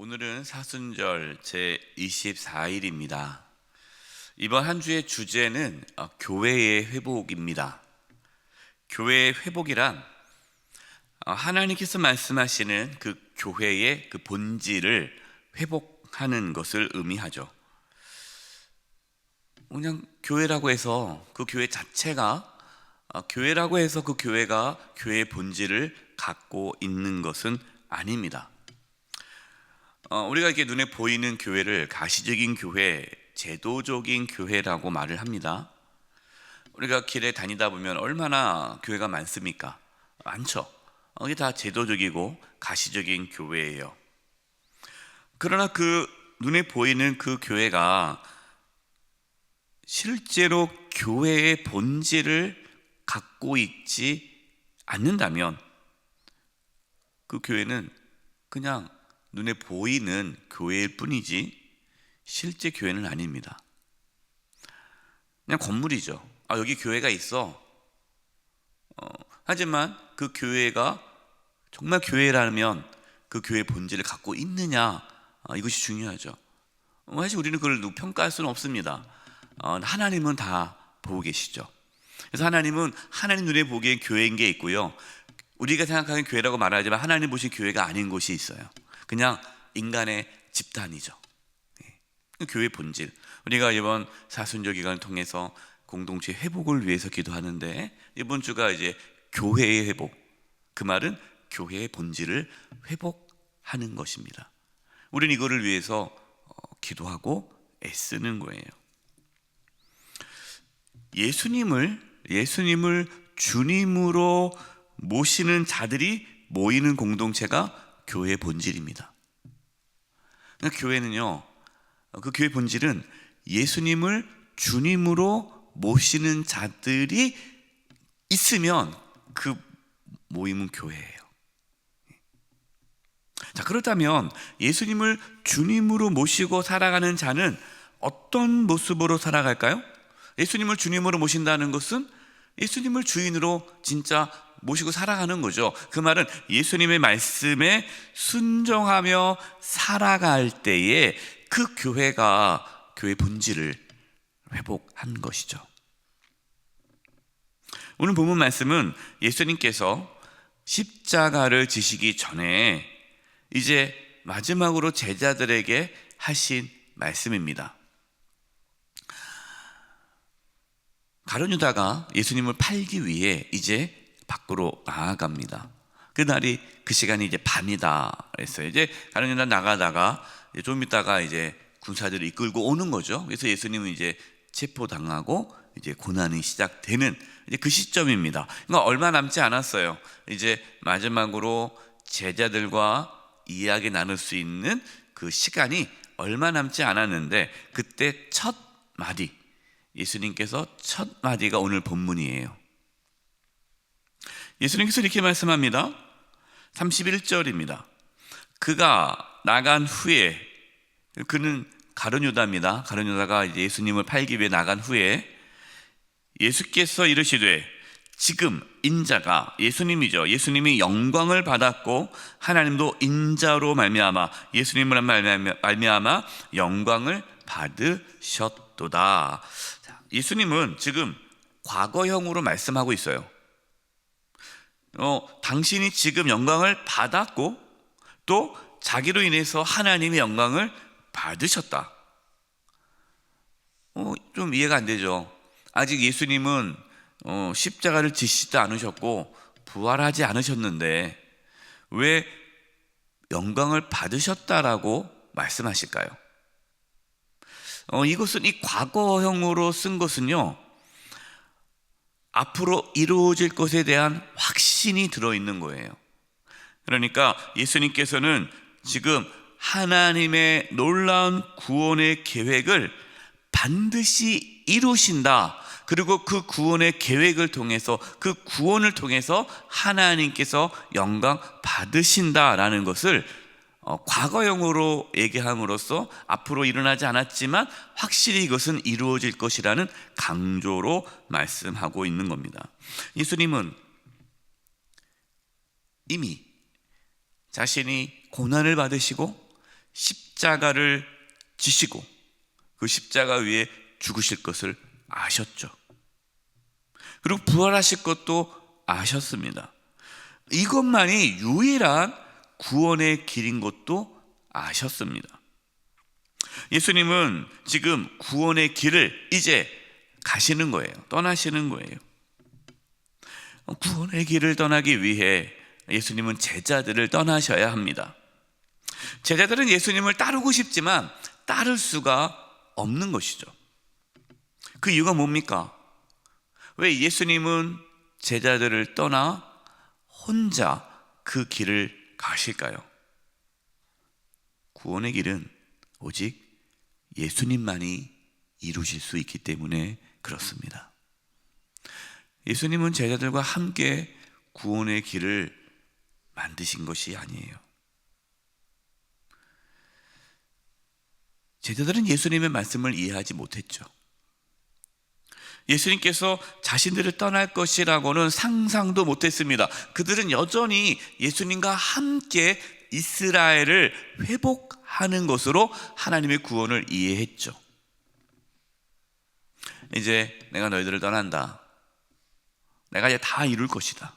오늘은 사순절 제 24일입니다. 이번 한 주의 주제는 어, 교회의 회복입니다. 교회의 회복이란 어, 하나님께서 말씀하시는 그 교회의 그 본질을 회복하는 것을 의미하죠. 그냥 교회라고 해서 그 교회 자체가 어, 교회라고 해서 그 교회가 교회의 본질을 갖고 있는 것은 아닙니다. 어, 우리가 이렇게 눈에 보이는 교회를 가시적인 교회, 제도적인 교회라고 말을 합니다. 우리가 길에 다니다 보면 얼마나 교회가 많습니까? 많죠. 어, 이게 다 제도적이고 가시적인 교회예요. 그러나 그 눈에 보이는 그 교회가 실제로 교회의 본질을 갖고 있지 않는다면 그 교회는 그냥 눈에 보이는 교회일 뿐이지 실제 교회는 아닙니다. 그냥 건물이죠. 아, 여기 교회가 있어. 어, 하지만 그 교회가 정말 교회라면 그 교회의 본질을 갖고 있느냐 아, 이것이 중요하죠. 어, 사실 우리는 그걸 평가할 수는 없습니다. 어, 하나님은 다 보고 계시죠. 그래서 하나님은 하나님 눈에 보기엔 교회인 게 있고요. 우리가 생각하는 교회라고 말하지만 하나님 보신 교회가 아닌 곳이 있어요. 그냥 인간의 집단이죠. 예. 교회 본질. 우리가 이번 사순절 기간을 통해서 공동체 회복을 위해서 기도하는데 이번 주가 이제 교회의 회복. 그 말은 교회의 본질을 회복하는 것입니다. 우리는 이거를 위해서 어, 기도하고 애쓰는 거예요. 예수님을 예수님을 주님으로 모시는 자들이 모이는 공동체가 교회의 본질입니다. 그러니까 교회는요, 그 교회 본질은 예수님을 주님으로 모시는 자들이 있으면 그 모임은 교회예요. 자, 그렇다면 예수님을 주님으로 모시고 살아가는 자는 어떤 모습으로 살아갈까요? 예수님을 주님으로 모신다는 것은 예수님을 주인으로 진짜 모시고 살아가는 거죠. 그 말은 예수님의 말씀에 순종하며 살아갈 때에 그 교회가 교회 본질을 회복한 것이죠. 오늘 본문 말씀은 예수님께서 십자가를 지시기 전에 이제 마지막으로 제자들에게 하신 말씀입니다. 가룟 유다가 예수님을 팔기 위해 이제 밖으로 나아갑니다. 그 날이 그 시간이 이제 밤이다 그랬어요. 이제 가룟 유다 나가다가 좀 있다가 이제 군사들을 이끌고 오는 거죠. 그래서 예수님은 이제 체포당하고 이제 고난이 시작되는 이제 그 시점입니다. 그러니까 얼마 남지 않았어요. 이제 마지막으로 제자들과 이야기 나눌 수 있는 그 시간이 얼마 남지 않았는데 그때 첫 마디 예수님께서 첫 마디가 오늘 본문이에요. 예수님께서 이렇게 말씀합니다. 31절입니다. 그가 나간 후에 그는 가룟유다입니다. 가룟유다가 예수님을 팔기 위해 나간 후에 예수께서 이르시되 지금 인자가 예수님이죠. 예수님이 영광을 받았고 하나님도 인자로 말미암아 예수님을 말미암아 영광을 받으셨도다. 예수님은 지금 과거형으로 말씀하고 있어요. 어, 당신이 지금 영광을 받았고 또 자기로 인해서 하나님의 영광을 받으셨다. 어, 좀 이해가 안 되죠. 아직 예수님은 어, 십자가를 지시지도 않으셨고 부활하지 않으셨는데 왜 영광을 받으셨다라고 말씀하실까요? 어, 이것은 이 과거형으로 쓴 것은요, 앞으로 이루어질 것에 대한 확신이 들어있는 거예요. 그러니까 예수님께서는 지금 하나님의 놀라운 구원의 계획을 반드시 이루신다. 그리고 그 구원의 계획을 통해서 그 구원을 통해서 하나님께서 영광 받으신다라는 것을 어, 과거형으로 얘기함으로써 앞으로 일어나지 않았지만 확실히 이것은 이루어질 것이라는 강조로 말씀하고 있는 겁니다. 예수님은 이미 자신이 고난을 받으시고 십자가를 지시고 그 십자가 위에 죽으실 것을 아셨죠. 그리고 부활하실 것도 아셨습니다. 이것만이 유일한 구원의 길인 것도 아셨습니다. 예수님은 지금 구원의 길을 이제 가시는 거예요. 떠나시는 거예요. 구원의 길을 떠나기 위해 예수님은 제자들을 떠나셔야 합니다. 제자들은 예수님을 따르고 싶지만 따를 수가 없는 것이죠. 그 이유가 뭡니까? 왜 예수님은 제자들을 떠나 혼자 그 길을 가실까요? 구원의 길은 오직 예수님만이 이루실 수 있기 때문에 그렇습니다. 예수님은 제자들과 함께 구원의 길을 만드신 것이 아니에요. 제자들은 예수님의 말씀을 이해하지 못했죠. 예수님께서 자신들을 떠날 것이라고는 상상도 못했습니다. 그들은 여전히 예수님과 함께 이스라엘을 회복하는 것으로 하나님의 구원을 이해했죠. 이제 내가 너희들을 떠난다. 내가 이제 다 이룰 것이다.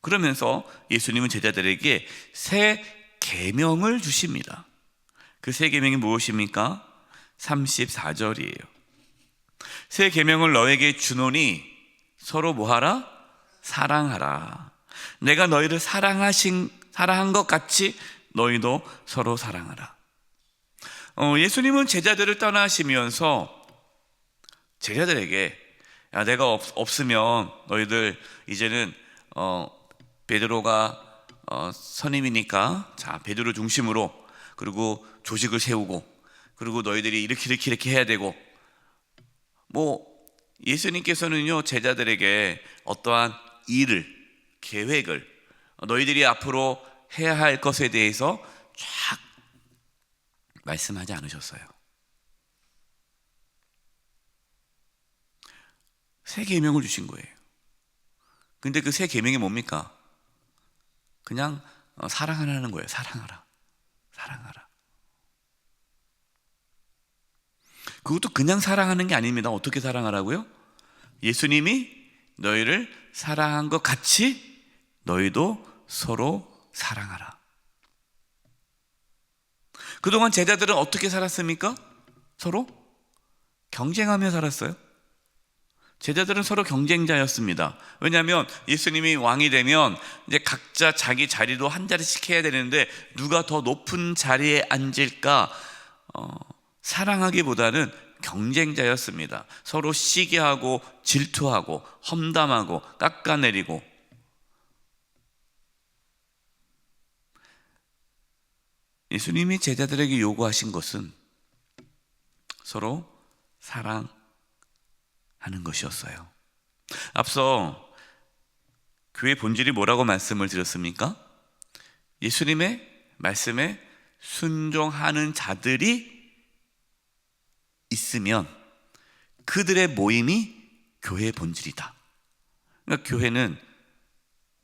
그러면서 예수님은 제자들에게 새 계명을 주십니다. 그 새 계명이 무엇입니까? 34절이에요. 새 계명을 너에게 주노니 서로 뭐하라? 사랑하라. 내가 너희를 사랑하신 사랑한 것 같이 너희도 서로 사랑하라. 어, 예수님은 제자들을 떠나시면서 제자들에게 야, 내가 없, 없으면 너희들 이제는 어, 베드로가 어, 선임이니까 자 베드로 중심으로 그리고 조직을 세우고 그리고 너희들이 이렇게 이렇게 이렇게 해야 되고 뭐 예수님께서는요 제자들에게 어떠한 일을 계획을 너희들이 앞으로 해야 할 것에 대해서 쫙 말씀하지 않으셨어요. 새 계명을 주신 거예요. 근데 그새 계명이 뭡니까? 그냥 어, 사랑하라는 거예요. 사랑하라. 사랑하라. 그것도 그냥 사랑하는 게 아닙니다. 어떻게 사랑하라고요? 예수님이 너희를 사랑한 것 같이 너희도 서로 사랑하라. 그동안 제자들은 어떻게 살았습니까? 서로 경쟁하며 살았어요. 제자들은 서로 경쟁자였습니다. 왜냐하면 예수님이 왕이 되면 이제 각자 자기 자리도 한 자리씩 해야 되는데 누가 더 높은 자리에 앉을까 어, 사랑하기보다는 경쟁자였습니다. 서로 시기하고 질투하고 험담하고 깎아내리고 예수님이 제자들에게 요구하신 것은 서로 사랑하는 것이었어요. 앞서 교회 본질이 뭐라고 말씀을 드렸습니까? 예수님의 말씀에 순종하는 자들이 있으면 그들의 모임이 교회의 본질이다. 그러니까 교회는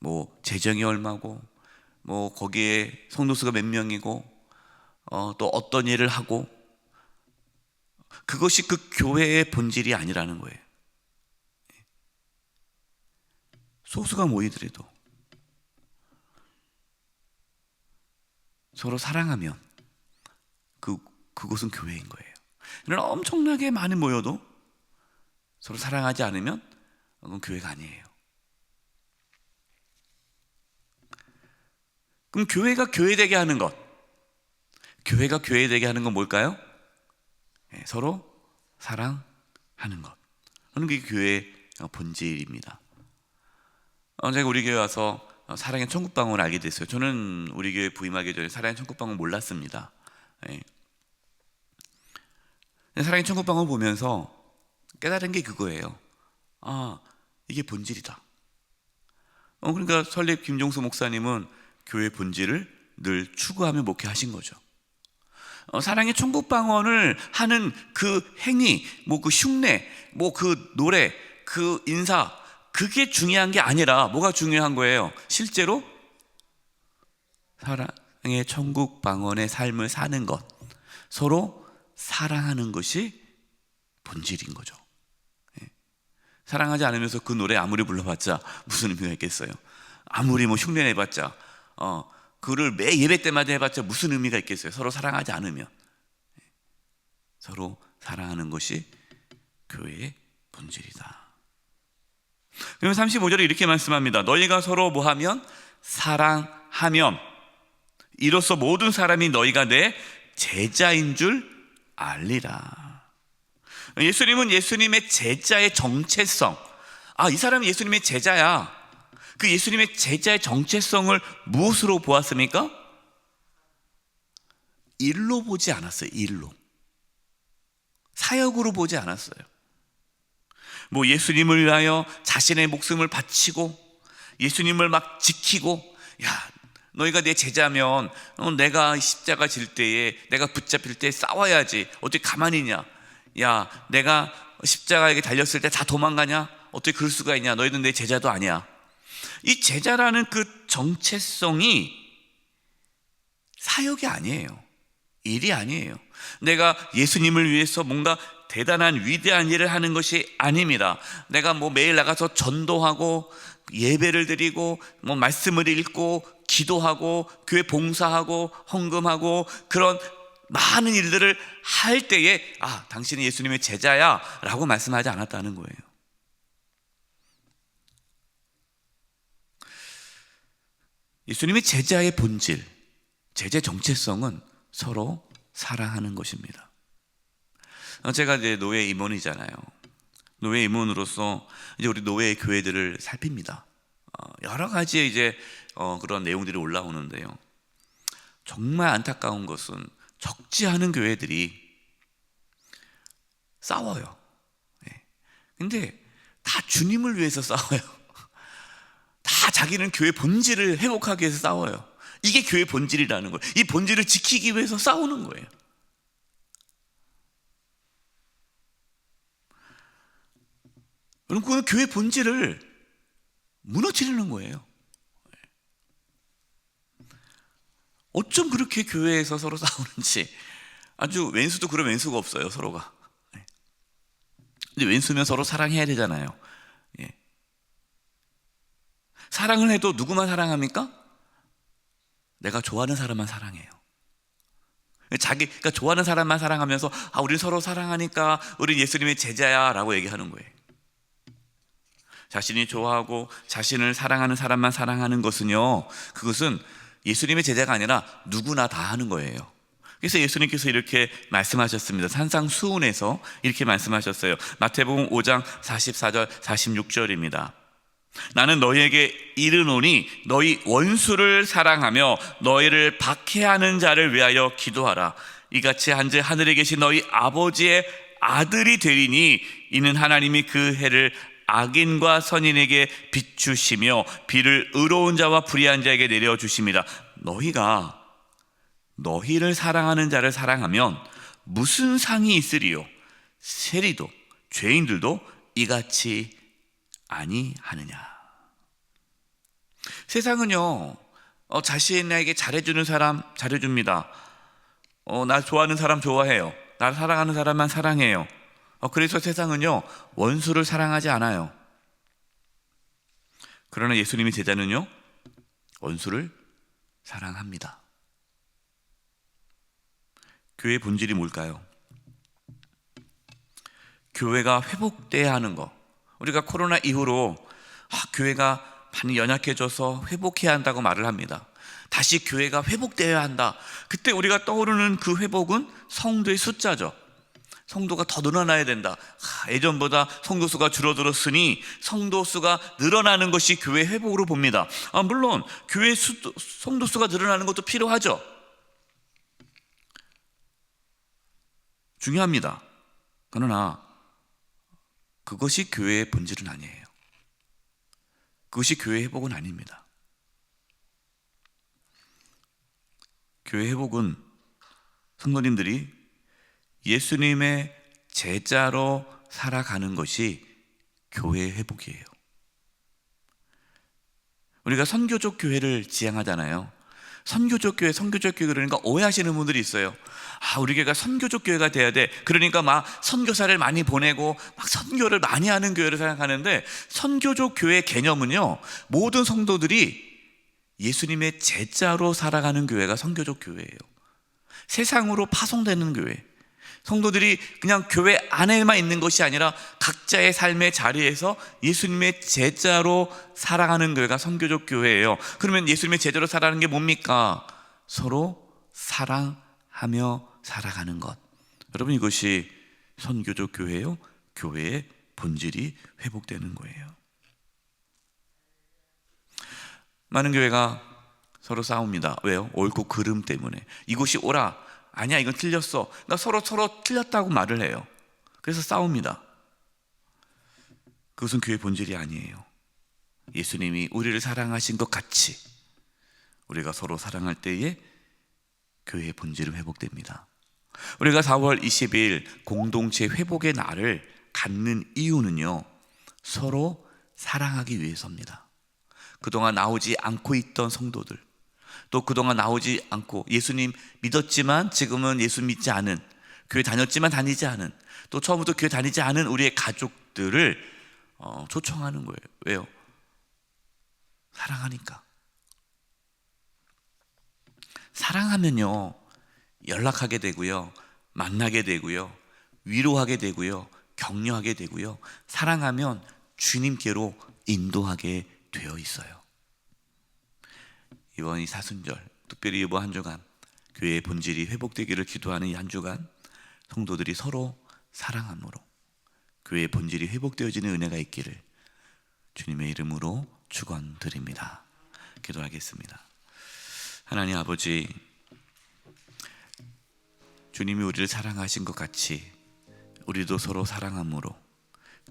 뭐 재정이 얼마고 뭐 거기에 성도수가 몇 명이고 어, 또 어떤 일을 하고 그것이 그 교회의 본질이 아니라는 거예요. 소수가 모이더라도 서로 사랑하면 그 그곳은 교회인 거예요. 이런 엄청나게 많이 모여도 서로 사랑하지 않으면 그건 교회가 아니에요. 그럼 교회가 교회되게 하는 것, 교회가 교회되게 하는 건 뭘까요? 네, 서로 사랑하는 것. 그런 게 교회의 본질입니다. 어, 제가 우리 교회 와서 사랑의 천국방을 알게 됐어요. 저는 우리 교회 부임하기 전에 사랑의 천국방을 몰랐습니다. 네. 사랑의 천국방을 보면서 깨달은 게 그거예요. 아, 이게 본질이다. 어, 그러니까 설립 김종수 목사님은 교회 본질을 늘 추구하며 목회하신 거죠. 어, 사랑의 천국방언을 하는 그 행위, 뭐 그 흉내, 뭐 그 노래, 그 인사, 그게 중요한 게 아니라 뭐가 중요한 거예요? 실제로 사랑, 사랑의 천국 방언의 삶을 사는 것, 서로 사랑하는 것이 본질인 거죠. 예. 사랑하지 않으면서 그 노래 아무리 불러봤자 무슨 의미가 있겠어요? 아무리 뭐 흉내 내봤자, 어, 그를 매 예배 때마다 해봤자 무슨 의미가 있겠어요? 서로 사랑하지 않으면. 예. 서로 사랑하는 것이 교회의 본질이다. 그러면 35절에 이렇게 말씀합니다. 너희가 서로 뭐하면 사랑하면 이로써 모든 사람이 너희가 내 제자인 줄 알리라. 예수님은 예수님의 제자의 정체성. 아, 이 사람이 예수님의 제자야. 그 예수님의 제자의 정체성을 무엇으로 보았습니까? 일로 보지 않았어요. 일로. 사역으로 보지 않았어요. 뭐 예수님을 위하여 자신의 목숨을 바치고 예수님을 막 지키고 야 너희가 내 제자면 어, 내가 십자가 질 때에 내가 붙잡힐 때 싸워야지. 어떻게 가만히 있냐? 야 내가 십자가에게 달렸을 때 다 도망가냐? 어떻게 그럴 수가 있냐? 너희는 내 제자도 아니야. 이 제자라는 그 정체성이 사역이 아니에요. 일이 아니에요. 내가 예수님을 위해서 뭔가 대단한 위대한 일을 하는 것이 아닙니다. 내가 뭐 매일 나가서 전도하고 예배를 드리고 뭐 말씀을 읽고 기도하고 교회 봉사하고 헌금하고 그런 많은 일들을 할 때에 아, 당신은 예수님의 제자야라고 말씀하지 않았다는 거예요. 예수님의 제자의 본질, 제자 정체성은 서로 사랑하는 것입니다. 어, 제가 이제 노예 임원이잖아요. 노예 임원으로서 이제 우리 노예 교회들을 살핍니다. 어, 여러 가지의 이제 어, 그런 내용들이 올라오는데요. 정말 안타까운 것은 적지 않은 교회들이 싸워요. 네. 근데 다 주님을 위해서 싸워요. 다 자기는 교회 본질을 회복하기 위해서 싸워요. 이게 교회 본질이라는 거예요. 이 본질을 지키기 위해서 싸우는 거예요. 여러분, 그건 교회 본질을 무너뜨리는 거예요. 어쩜 그렇게 교회에서 서로 싸우는지 아주 왼수도 그런 왼수가 없어요, 서로가. 근데 왼수면 서로 사랑해야 되잖아요. 예. 사랑을 해도 누구만 사랑합니까? 내가 좋아하는 사람만 사랑해요. 자기가 좋아하는 사람만 사랑하면서 아, 우리 서로 사랑하니까 우리 예수님의 제자야라고 얘기하는 거예요. 자신이 좋아하고 자신을 사랑하는 사람만 사랑하는 것은요, 그것은 예수님의 제자가 아니라 누구나 다 하는 거예요. 그래서 예수님께서 이렇게 말씀하셨습니다. 산상수훈에서 이렇게 말씀하셨어요. 마태복음 5장 44절 46절입니다. 나는 너희에게 이르노니 너희 원수를 사랑하며 너희를 박해하는 자를 위하여 기도하라. 이같이 한즉 하늘에 계신 너희 아버지의 아들이 되리니 이는 하나님이 그 해를 악인과 선인에게 비추시며 비를 의로운 자와 불의한 자에게 내려 주십니다. 너희가 너희를 사랑하는 자를 사랑하면 무슨 상이 있으리요? 세리도 죄인들도 이같이 아니하느냐. 세상은요, 어, 자신에게 잘해주는 사람 잘해줍니다. 어, 나 좋아하는 사람 좋아해요. 날 사랑하는 사람만 사랑해요. 어, 그래서 세상은요, 원수를 사랑하지 않아요. 그러나 예수님의 제자는요, 원수를 사랑합니다. 교회의 본질이 뭘까요? 교회가 회복돼야 하는 거. 우리가 코로나 이후로 아, 교회가 많이 연약해져서 회복해야 한다고 말을 합니다. 다시 교회가 회복되어야 한다. 그때 우리가 떠오르는 그 회복은 성도의 숫자죠. 성도가 더 늘어나야 된다. 아, 예전보다 성도 수가 줄어들었으니 성도 수가 늘어나는 것이 교회 회복으로 봅니다. 아, 물론 교회 수, 성도 수가 늘어나는 것도 필요하죠. 중요합니다. 그러나 그것이 교회의 본질은 아니에요. 그것이 교회 회복은 아닙니다. 교회 회복은 성도님들이 예수님의 제자로 살아가는 것이 교회의 회복이에요. 우리가 선교적 교회를 지향하잖아요. 선교적 교회, 선교적 교회 그러니까 오해하시는 분들이 있어요. 아, 우리 교회가 선교적 교회가 돼야 돼. 그러니까 막 선교사를 많이 보내고 막 선교를 많이 하는 교회를 생각하는데 선교적 교회 개념은요. 모든 성도들이 예수님의 제자로 살아가는 교회가 선교적 교회예요. 세상으로 파송되는 교회. 성도들이 그냥 교회 안에만 있는 것이 아니라 각자의 삶의 자리에서 예수님의 제자로 살아가는 교회가 선교적 교회예요. 그러면 예수님의 제자로 살아가는 게 뭡니까? 서로 사랑하며 살아가는 것. 여러분 이것이 선교적 교회요. 교회의 본질이 회복되는 거예요. 많은 교회가 서로 싸웁니다. 왜요? 옳고 그름 때문에. 이곳이 옳아. 아니야, 이건 틀렸어. 그러니까 서로 서로 틀렸다고 말을 해요. 그래서 싸웁니다. 그것은 교회 본질이 아니에요. 예수님이 우리를 사랑하신 것 같이 우리가 서로 사랑할 때에 교회의 본질은 회복됩니다. 우리가 4월 20일 공동체 회복의 날을 갖는 이유는요, 서로 사랑하기 위해서입니다. 그동안 나오지 않고 있던 성도들, 또 그동안 나오지 않고 예수님 믿었지만 지금은 예수 믿지 않은, 교회 다녔지만 다니지 않은, 또 처음부터 교회 다니지 않은 우리의 가족들을 어, 초청하는 거예요. 왜요? 사랑하니까. 사랑하면요, 연락하게 되고요, 만나게 되고요, 위로하게 되고요, 격려하게 되고요, 사랑하면 주님께로 인도하게 되어 있어요. 이번 이 사순절, 특별히 이번 한 주간 교회의 본질이 회복되기를 기도하는 이 한 주간 성도들이 서로 사랑함으로 교회의 본질이 회복되어지는 은혜가 있기를 주님의 이름으로 축원드립니다. 기도하겠습니다. 하나님 아버지 주님이 우리를 사랑하신 것 같이 우리도 서로 사랑함으로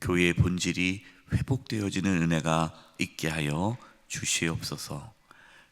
교회의 본질이 회복되어지는 은혜가 있게 하여 주시옵소서.